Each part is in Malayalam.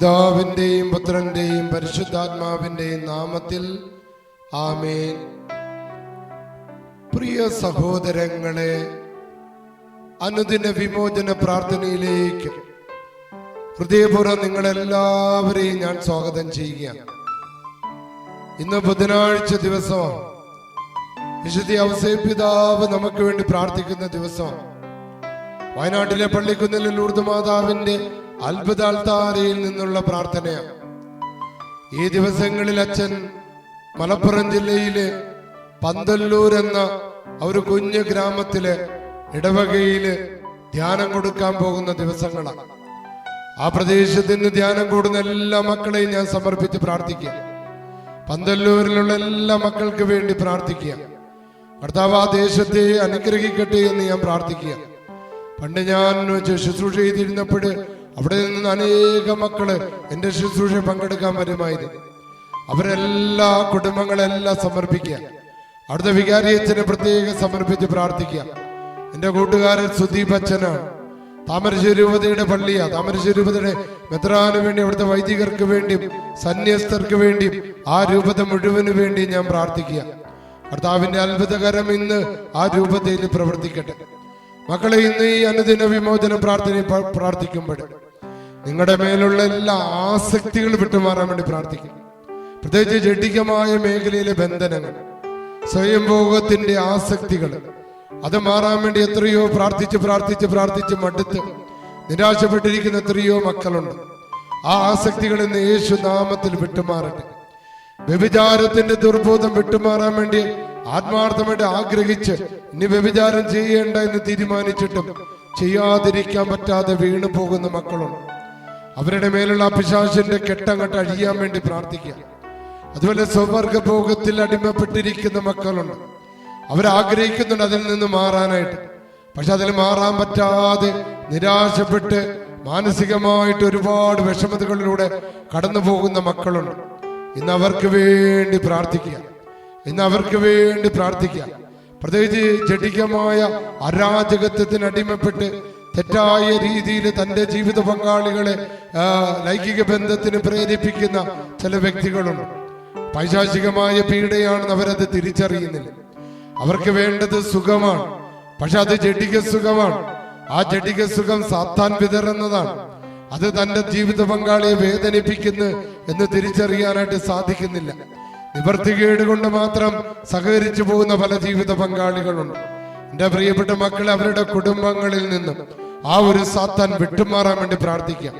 പിതാവിന്റെയും പുത്രന്റെയും പരിശുദ്ധാത്മാവിന്റെയും നാമത്തിൽ ആമേൻ. പ്രിയ സഹോദരങ്ങളെ അനുദിന വിമോചന പ്രാർത്ഥനയിലേക്ക് ഹൃദയപൂർവം നിങ്ങളെല്ലാവരെയും ഞാൻ സ്വാഗതം ചെയ്യുകയാണ്. ഇന്ന് ബുധനാഴ്ച ദിവസമാണ്. വിശുദ്ധി അവസേപിതാവ് നമുക്ക് വേണ്ടി പ്രാർത്ഥിക്കുന്ന ദിവസമാണ്. വയനാട്ടിലെ പള്ളിക്കുന്നിലെ ലൂർദ് മാതാവിന്റെ അത്ഭുത അൽത്താരയിൽ നിന്നുള്ള പ്രാർത്ഥനയാണ്. ഈ ദിവസങ്ങളിൽ അച്ഛൻ മലപ്പുറം ജില്ലയിലെ പന്തല്ലൂർ എന്ന ഒരു കുഞ്ഞു ഗ്രാമത്തിലെ ഇടവകയിൽ ധ്യാനം കൊടുക്കാൻ പോകുന്ന ദിവസങ്ങളാണ്. ആ പ്രദേശത്ത് ധ്യാനം കൂടുന്ന എല്ലാ മക്കളെയും ഞാൻ സമർപ്പിച്ച് പ്രാർത്ഥിക്കുക. പന്തല്ലൂരിലുള്ള എല്ലാ മക്കൾക്ക് വേണ്ടി പ്രാർത്ഥിക്കുക. ഭർത്താവ് ആ ദേശത്തെ അനുഗ്രഹിക്കട്ടെ എന്ന് ഞാൻ പ്രാർത്ഥിക്കുക. പണ്ട് ഞാൻ ശുശ്രൂഷ ചെയ്തിരുന്നപ്പോൾ അവിടെ നിന്ന് അനേക മക്കൾ എന്റെ ശുശ്രൂഷ പങ്കെടുക്കാൻ വരുമായിരുന്നു. അവരെല്ലാ കുടുംബങ്ങളെല്ലാം സമർപ്പിക്കുക. അവിടുത്തെ വികാരിയച്ഛനെ പ്രത്യേകം സമർപ്പിച്ച് പ്രാർത്ഥിക്കുക. എന്റെ കൂട്ടുകാരൻ സുദീപ് അച്ഛനാണ്. താമരശ്ശേരി രൂപതയുടെ പള്ളിയാ. താമരശ്ശേരി രൂപതയുടെ മെത്രാന് വേണ്ടി അവിടുത്തെ വൈദികർക്ക് വേണ്ടിയും സന്യസ്തർക്ക് വേണ്ടിയും ആ രൂപത മുഴുവൻ വേണ്ടി ഞാൻ പ്രാർത്ഥിക്കുക. കർത്താവിന്റെ അത്ഭുതകരം ഇന്ന് ആ രൂപതയിൽ പ്രവർത്തിക്കട്ടെ. മക്കളെ ഇന്ന് ഈ അനുദിന വിമോചന പ്രാർത്ഥന പ്രാർത്ഥിക്കുമ്പോൾ നിങ്ങളുടെ മേലുള്ള എല്ലാ ആസക്തികളും വിട്ടുമാറാൻ വേണ്ടി പ്രാർത്ഥിക്കും. പ്രത്യേകിച്ച് ജഡികമായ മേഖലയിലെ ബന്ധനങ്ങൾ സ്വയംഭോഗത്തിന്റെ ആസക്തികൾ അത് മാറാൻ വേണ്ടി എത്രയോ പ്രാർത്ഥിച്ച് പ്രാർത്ഥിച്ച് പ്രാർത്ഥിച്ച് മടുത്ത് നിരാശപ്പെട്ടിരിക്കുന്ന എത്രയോ മക്കളുണ്ട്. ആ ആസക്തികൾ ഇന്ന് യേശു നാമത്തിൽ വിട്ടുമാറട്ടെ. വ്യഭിചാരത്തിന്റെ ദുർബോധം വിട്ടുമാറാൻ വേണ്ടി ആത്മാർത്ഥമായിട്ട് ആഗ്രഹിച്ച് ഇനി വ്യഭിചാരം ചെയ്യേണ്ട എന്ന് തീരുമാനിച്ചിട്ടും ചെയ്യാതിരിക്കാൻ പറ്റാതെ വീണു പോകുന്ന മക്കളുണ്ട് അവരുടെ മേലുള്ള അഭിശാസിന്റെ കെട്ടങ്ങട്ട് അഴിയാൻ വേണ്ടി പ്രാർത്ഥിക്കുക. അതുപോലെ സ്വവർഗ ഭോഗത്തിൽ അടിമപ്പെട്ടിരിക്കുന്ന മക്കളുണ്ട് അവരാഗ്രഹിക്കുന്നുണ്ട് അതിൽ നിന്ന് മാറാനായിട്ട്. പക്ഷെ അതിൽ മാറാൻ പറ്റാതെ നിരാശപ്പെട്ട് മാനസികമായിട്ട് ഒരുപാട് വിഷമതകളിലൂടെ കടന്നു പോകുന്ന മക്കളുണ്ട് ഇന്ന് അവർക്ക് വേണ്ടി പ്രാർത്ഥിക്കുക. ഇന്ന് അവർക്ക് വേണ്ടി പ്രാർത്ഥിക്കുക. പ്രത്യേകിച്ച് ജഡികമായ അരാജകത്വത്തിന് അടിമപ്പെട്ട് തെറ്റായ രീതിയിൽ തന്റെ ജീവിത പങ്കാളികളെ ലൈംഗിക ബന്ധത്തിന് പ്രേരിപ്പിക്കുന്ന ചില വ്യക്തികളുണ്ട്. പൈശാചികമായ പീഡയാണെന്ന് അവരത് തിരിച്ചറിയുന്നില്ല. അവർക്ക് വേണ്ടത് സുഖമാണ്. പക്ഷെ അത് ജഡിക സുഖമാണ്. ആ ജഡിക സുഖം സാത്താൻ വിതറുന്നതാണ്. അത് തന്റെ ജീവിത പങ്കാളിയെ വേദനിപ്പിക്കുന്നു എന്ന് തിരിച്ചറിയാനായിട്ട് സാധിക്കുന്നില്ല. നിവർത്തികേട് കൊണ്ട് മാത്രം സഹകരിച്ചു പോകുന്ന പല ജീവിത പങ്കാളികളുണ്ട്. എന്റെ പ്രിയപ്പെട്ട മക്കളെ അവരുടെ കുടുംബങ്ങളിൽ നിന്നും ആ ഒരു സാത്താൻ വിട്ടുമാറാൻ വേണ്ടി പ്രാർത്ഥിക്കാം.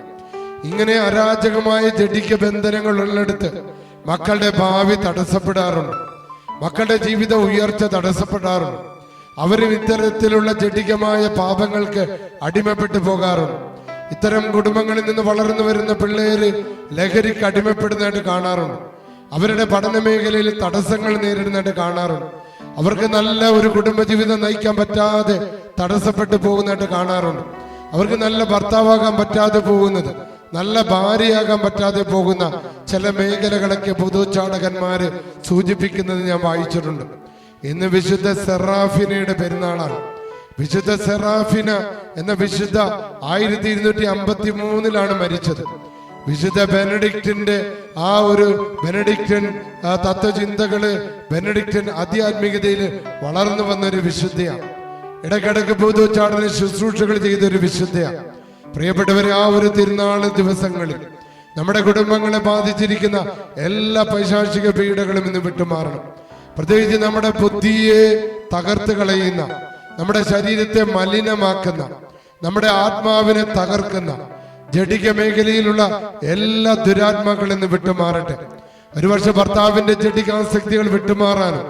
ഇങ്ങനെ അരാജകമായ ജഡിക ബന്ധനങ്ങൾ ഉള്ളെടുത്ത് മക്കളുടെ ഭാവി തടസ്സപ്പെടാറുണ്ട്. മക്കളുടെ ജീവിത ഉയർച്ച തടസ്സപ്പെടാറുണ്ട്. അവരും ഇത്തരത്തിലുള്ള ജഡികമായ പാപങ്ങൾക്ക് അടിമപ്പെട്ടു പോകാറുണ്ട്. ഇത്തരം കുടുംബങ്ങളിൽ നിന്ന് വളർന്നു വരുന്ന പിള്ളേര് ലഹരിക്ക് അടിമപ്പെടുന്നതായിട്ട് കാണാറുണ്ട്. അവരുടെ പഠന മേഖലയിൽ തടസ്സങ്ങൾ നേരിടുന്നതായിട്ട് കാണാറുണ്ട്. അവർക്ക് നല്ല ഒരു കുടുംബജീവിതം നയിക്കാൻ പറ്റാതെ തടസ്സപ്പെട്ടു പോകുന്നതായിട്ട് കാണാറുണ്ട്. അവർക്ക് നല്ല ഭർത്താവാകാൻ പറ്റാതെ പോകുന്നത് നല്ല ഭാര്യയാകാൻ പറ്റാതെ പോകുന്ന ചില മേഖലകളൊക്കെ പൊതുചാടകന്മാര് സൂചിപ്പിക്കുന്നത് ഞാൻ വായിച്ചിട്ടുണ്ട്. ഇന്ന് വിശുദ്ധ സെറാഫിനയുടെ പെരുന്നാളാണ്. വിശുദ്ധ സെറാഫിന എന്ന വിശുദ്ധ ആയിരത്തി ഇരുന്നൂറ്റി അമ്പത്തി മൂന്നിലാണ് മരിച്ചത്. വിശുദ്ധ ബെനഡിക്റ്റിന്റെ ആ ഒരു ബെനഡിക്റ്റൻ തത്വചിന്തകൾ ബെനഡിക്റ്റൻ ആധ്യാത്മികതയിൽ വളർന്നു വന്ന ഒരു വിശുദ്ധയാണ്. ഇടക്കിടക്ക് പൊതുചാടന ശുശ്രൂഷകൾ ചെയ്ത ഒരു വിശുദ്ധയാണ്. പ്രിയപ്പെട്ടവരെ ആ ഒരു തിരുനാൾ ദിവസങ്ങളിൽ നമ്മുടെ കുടുംബങ്ങളെ ബാധിച്ചിരിക്കുന്ന എല്ലാ പൈശാചിക പീഡകളും ഇന്ന് വിട്ടുമാറണം. പ്രത്യേകിച്ച് നമ്മുടെ ബുദ്ധിയെ തകർത്ത് കളയുന്ന നമ്മുടെ ശരീരത്തെ മലിനമാക്കുന്ന നമ്മുടെ ആത്മാവിനെ തകർക്കുന്ന ജഡിക മേഖലയിലുള്ള എല്ലാ ദുരാത്മാക്കളിൽ നിന്ന് വിട്ടുമാറട്ടെ. ഒരു വർഷം ഭർത്താവിന്റെ ജഡികാസക്തികൾ വിട്ടുമാറാനും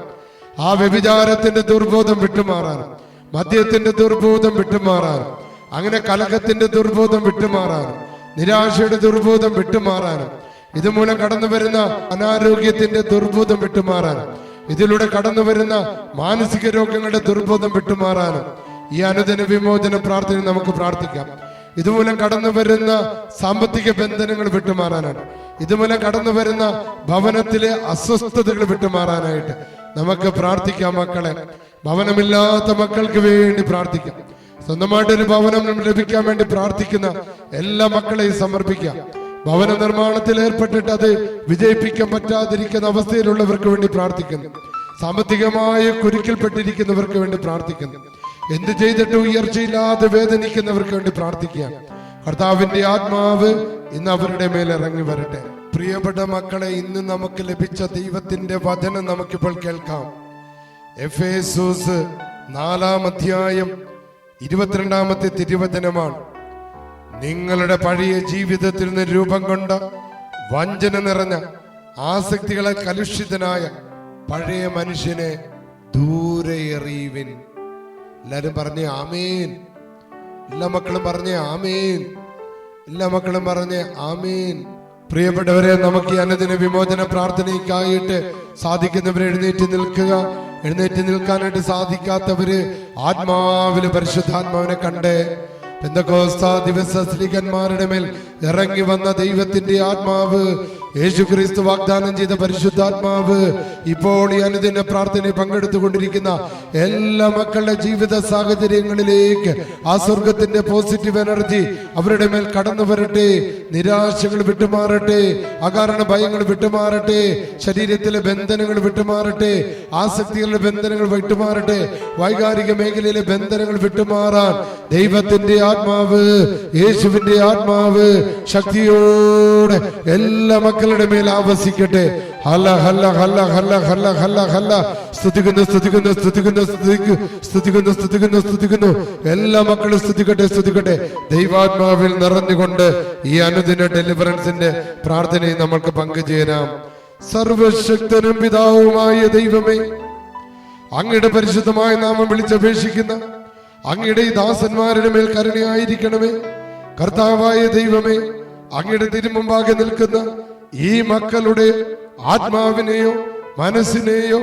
ആ വ്യഭിചാരത്തിന്റെ ദുർബോധം വിട്ടുമാറാനും മദ്യത്തിന്റെ ദുർബോധം വിട്ടുമാറാനും അങ്ങനെ കലഹത്തിന്റെ ദുർബോധം വിട്ടുമാറാനും നിരാശയുടെ ദുർബോധം വിട്ടുമാറാനും ഇതുമൂലം കടന്നു വരുന്ന അനാരോഗ്യത്തിന്റെ ദുർബോധം വിട്ടുമാറാനും ഇതിലൂടെ കടന്നു വരുന്ന മാനസിക രോഗങ്ങളുടെ ദുർബോധം വിട്ടുമാറാനും ഈ അനുദിന വിമോചന പ്രാർത്ഥന നമുക്ക് പ്രാർത്ഥിക്കാം. ഇതുമൂലം കടന്നു വരുന്ന സാമ്പത്തിക ബന്ധനങ്ങൾ വിട്ടുമാറാനാണ്. ഇതുമൂലം കടന്നു വരുന്ന ഭവനത്തിലെ അസ്വസ്ഥതകൾ വിട്ടുമാറാനായിട്ട് നമുക്ക് പ്രാർത്ഥിക്കാം മക്കളെ. ഭവനമില്ലാത്ത മക്കൾക്ക് വേണ്ടി പ്രാർത്ഥിക്കാം. സ്വന്തമായിട്ടൊരു ഭവനം ലഭിക്കാൻ വേണ്ടി പ്രാർത്ഥിക്കുന്ന എല്ലാ മക്കളെയും സമർപ്പിക്കാം. ഭവന നിർമ്മാണത്തിൽ ഏർപ്പെട്ടിട്ട് അത് വിജയിപ്പിക്കാൻ പറ്റാതിരിക്കുന്ന അവസ്ഥയിലുള്ളവർക്ക് വേണ്ടി പ്രാർത്ഥിക്കുന്നു. സാമ്പത്തികമായ കുരുക്കിൽപ്പെട്ടിരിക്കുന്നവർക്ക് വേണ്ടി പ്രാർത്ഥിക്കുന്നു. എന്ത് ചെയ്തിട്ടും ഉയർച്ചയില്ലാതെ വേദനിക്കുന്നവർക്ക് വേണ്ടി പ്രാർത്ഥിക്കുക കർത്താവിന്റെ ആത്മാവ് ഇന്ന് അവരുടെ മേൽ ഇറങ്ങി വരട്ടെ. പ്രിയപ്പെട്ട മക്കളെ ഇന്ന് നമുക്ക് ലഭിച്ച ദൈവത്തിന്റെ വചനം നമുക്കിപ്പോൾ കേൾക്കാം. എഫേസൂസ് നാലാം അധ്യായം ഇരുപത്തിരണ്ടാമത്തെ തിരുവചനമാണ്. നിങ്ങളുടെ പഴയ ജീവിതത്തിൽ നിന്ന് രൂപം കൊണ്ട വഞ്ചന നിറഞ്ഞ ആസക്തികളെ കലുഷിതനായ പഴയ മനുഷ്യനെ ദൂരെ എറിയുവിൻ. എല്ലാരും പറഞ്ഞേ ആമേൻ. എല്ലാ മക്കളും പറഞ്ഞേ ആമേൻ. എല്ലാ മക്കളും പറഞ്ഞേ ആമേൻ. പ്രിയപ്പെട്ടവരെ നമുക്ക് ഈ അനുദിന വിമോചന പ്രാർത്ഥനയ്ക്കായിട്ട് സാധിക്കുന്നവർ എഴുന്നേറ്റ് നിൽക്കുക. എഴുന്നേറ്റ് നിൽക്കാനായിട്ട് സാധിക്കാത്തവര് ആത്മാവിൽ പരിശുദ്ധാത്മാവിനെ കണ്ട് എന്തൊക്കെ ദിവസ സ്ത്രീകന്മാരുടെ മേൽ ഇറങ്ങി വന്ന ദൈവത്തിന്റെ ആത്മാവ് യേശു ക്രിസ്തു വാഗ്ദാനം ചെയ്ത പരിശുദ്ധാത്മാവ് ഇപ്പോൾ ഈ അനുദിന പ്രാർത്ഥനയിൽ പങ്കെടുത്തുകൊണ്ടിരിക്കുന്ന എല്ലാ മക്കളുടെ ജീവിത സാഹചര്യങ്ങളിലേക്ക് ആ സ്വർഗത്തിന്റെ പോസിറ്റീവ് എനർജി അവരുടെ മേൽ കടന്നു വരട്ടെ നിരാശകൾ വിട്ടുമാറട്ടെ അകാരണ ഭയങ്ങൾ വിട്ടുമാറട്ടെ ശരീരത്തിലെ ബന്ധനങ്ങൾ വിട്ടുമാറട്ടെ ആസക്തികളുടെ ബന്ധനങ്ങൾ വിട്ടുമാറട്ടെ വൈകാരിക മേഖലയിലെ ബന്ധനങ്ങൾ വിട്ടുമാറാൻ ദൈവത്തിന്റെ ആത്മാവ് യേശുവിന്റെ ആത്മാവ് ശക്തിയോടെ എല്ലാ മക്കളുടെ മേൽ ആവസിക്കട്ടെ. ഹല്ല ഹല്ല ഹല്ല ഹല്ല ഹല്ല ഹല്ല ഹല്ല. സ്തുതിക്കുന്നു സ്തുതിക്കുന്നു സ്തുതിക്കുന്നു സ്തുതിക്കു സ്തുതിക്കുന്നു സ്തുതിക്കുന്നു സ്തുതിക്കുന്നു. എല്ലാ മക്കളും സ്തുതിക്കട്ടെ സ്തുതിക്കട്ടെ. ദൈവാത്മാവിൽ നിറഞ്ഞുകൊണ്ട് ഈ അനുദിന ഡെലിവറൻസിന്റെ പ്രാർത്ഥനയിൽ നമ്മൾക്ക് പങ്കുചേരാം. സർവശക്തനും പിതാവുമായ ദൈവമേ അങ്ങയുടെ പരിശുദ്ധമായ നാമം വിളിച്ചപേക്ഷിക്കുന്ന അങ്ങയുടെ ഈ ദാസന്മാരുടെ മേൽ കരുണയായിരിക്കണമേ. കർത്താവായ ദൈവമേ അങ്ങയുടെ തിരുമുമ്പാകെ നിൽക്കുന്ന ഈ മക്കളുടെ ആത്മാവിനെയോ മനസ്സിനെയോ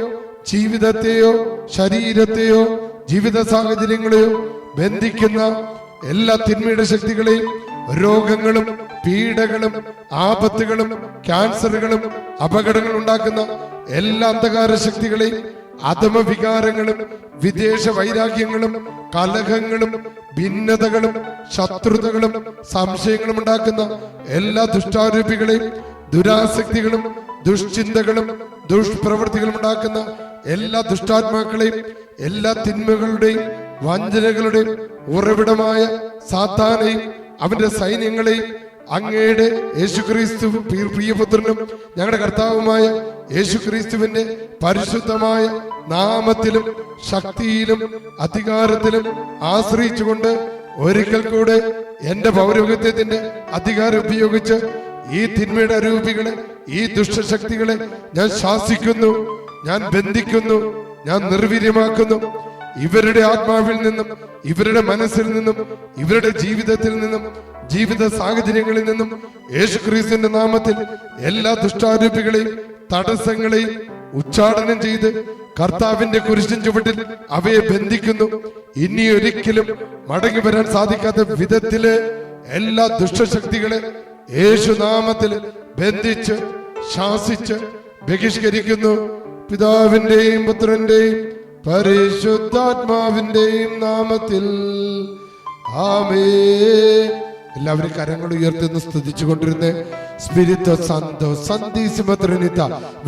ജീവിതത്തെയോ ശരീരത്തെയോ ജീവിത സാഹചര്യങ്ങളെയോ ബന്ധിക്കുന്ന എല്ലാ തിന്മയുടെ ശക്തികളെയും രോഗങ്ങളും പീഡകളും ആപത്തുകളും ക്യാൻസറുകളും അപകടങ്ങളും ഉണ്ടാക്കുന്ന എല്ലാ അന്ധകാര ശക്തികളെയും അധമവികാരങ്ങളും വിദേശ വൈരാഗ്യങ്ങളും കലഹങ്ങളും ഭിന്നതകളും ശത്രുതകളും സംശയങ്ങളും ഉണ്ടാക്കുന്ന എല്ലാ ദുഷ്ടാരൂപികളെയും ദുരാസക്തികളും ദുഷ്ചിന്തകളും ദുഷ്പ്രവൃത്തികളും ഉണ്ടാക്കുന്ന എല്ലാ ദുഷ്ടാത്മാക്കളെയും എല്ലാ തിന്മകളുടെയും വഞ്ചനകളുടെയും ഉറവിടമായ സാത്താനെയും അവന്റെ സൈന്യങ്ങളെയും അങ്ങയുടെ യേശുക്രിസ്തു പ്രിയ- പ്രിയപുത്രനും ഞങ്ങളുടെ കർത്താവുമായ യേശുക്രിസ്തുവിന്റെ പരിശുദ്ധമായ നാമത്തിലും ശക്തിയിലും അധികാരത്തിലും ആശ്രയിച്ചുകൊണ്ട് ഒരിക്കൽ കൂടെ എന്റെ പൗരോഗത്യത്തിന്റെ അധികാരം ഉപയോഗിച്ച് ഈ തിന്മയുടെ അരൂപികളെ ഈ ദുഷ്ടശക്തികളെ ഞാൻ ശാസിക്കുന്നു ഞാൻ ബന്ധിക്കുന്നു ഞാൻ നിർവീര്യമാക്കുന്നു. ഇവരുടെ ആത്മാവിൽ നിന്നും ഇവരുടെ മനസ്സിൽ നിന്നും ഇവരുടെ ജീവിതത്തിൽ നിന്നും ജീവിത സാഹചര്യങ്ങളിൽ നിന്നും യേശുക്രിസ്തുവിന്റെ നാമത്തിൽ എല്ലാ ദുഷ്ടാരൂപികളെയും തടസ്സങ്ങളെയും ഉച്ചാടനം ചെയ്ത് കർത്താവിന്റെ കുരിശിൻ ചുവട്ടിൽ അവയെ ബന്ധിക്കുന്നു. ഇനി ഒരിക്കലും മടങ്ങി വരാൻ സാധിക്കാത്ത വിധത്തിൽ എല്ലാ ദുഷ്ടശക്തികളെ യേശുനാമത്തിൽ ബന്ധിച്ച് ശാസിച്ച് ബഹിഷ്കരിക്കുന്നു. പിതാവിന്റെയും പുത്രന്റെയും പരിശുദ്ധാത്മാവിന്റെയും നാമത്തിൽ. ആമേ എല്ലാവരും കരങ്ങൾ ഉയർത്തുന്ന സ്തുതിച്ചു കൊണ്ടിരുന്നേ സ്പിരിറ്റോ സന്തോ സന്തീസിമ ട്രിനിത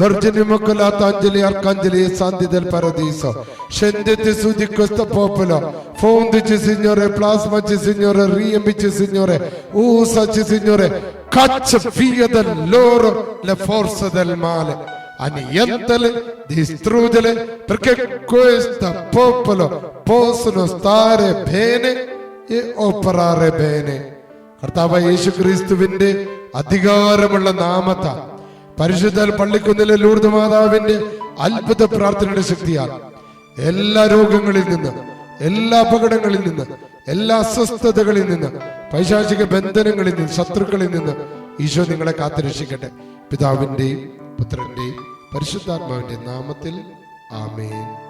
വെർജിനി മൊക്കലാത്ത അഞ്ജലി അർക്കാഞ്ജലി സാന്തി del paradiso scendete su di questo popolo fondici signore plasmaci signore riempici signore usaci signore caccia via da loro le forze del male annientale, distruggere, perché questo popolo possono stare bene e operare bene. കർത്താവ് യേശു ക്രിസ്തുവിന്റെ അധികാരമുള്ള നാമത്ത പരിശുദ്ധ പള്ളിക്കുന്നിലെ ലൂർദ് മാതാവിന്റെ അത്ഭുത പ്രാർത്ഥനയുടെ ശക്തിയാൽ എല്ലാ രോഗങ്ങളിൽ നിന്ന് എല്ലാ അപകടങ്ങളിൽ നിന്ന് എല്ലാ അസ്വസ്ഥതകളിൽ നിന്ന് പൈശാചിക ബന്ധനങ്ങളിൽ നിന്ന് ശത്രുക്കളിൽ നിന്ന് ഈശോ നിങ്ങളെ കാത്തുരക്ഷിക്കട്ടെ. പിതാവിന്റെയും പുത്രന്റെയും പരിശുദ്ധാത്മാവിന്റെ നാമത്തിൽ ആമേൻ.